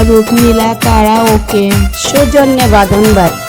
রূপলীলা karaoke সৌজন্যে বাঁধন বাড়ি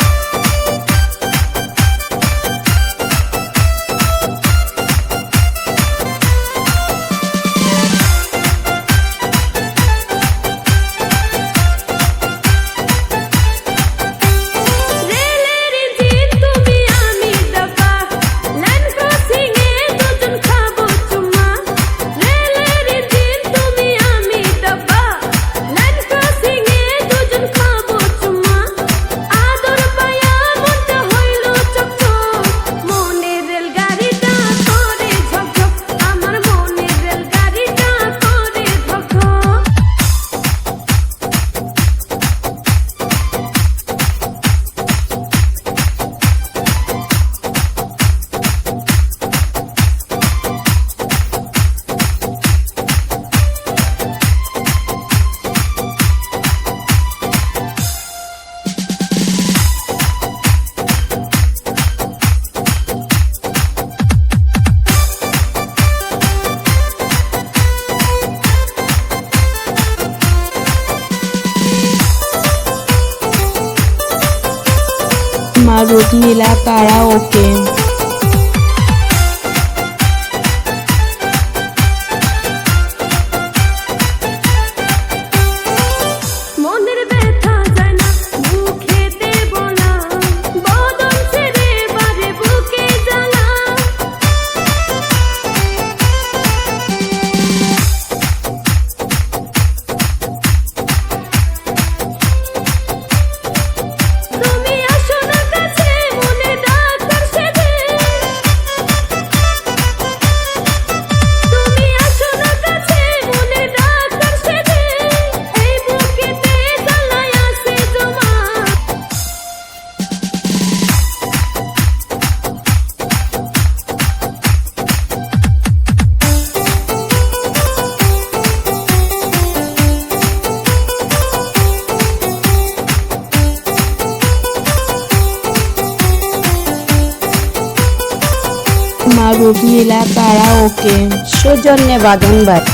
মারুতি লা কারাওকে মারুভি এলাকারা ওকে সৌজন্যে বাঁধন বাড়ি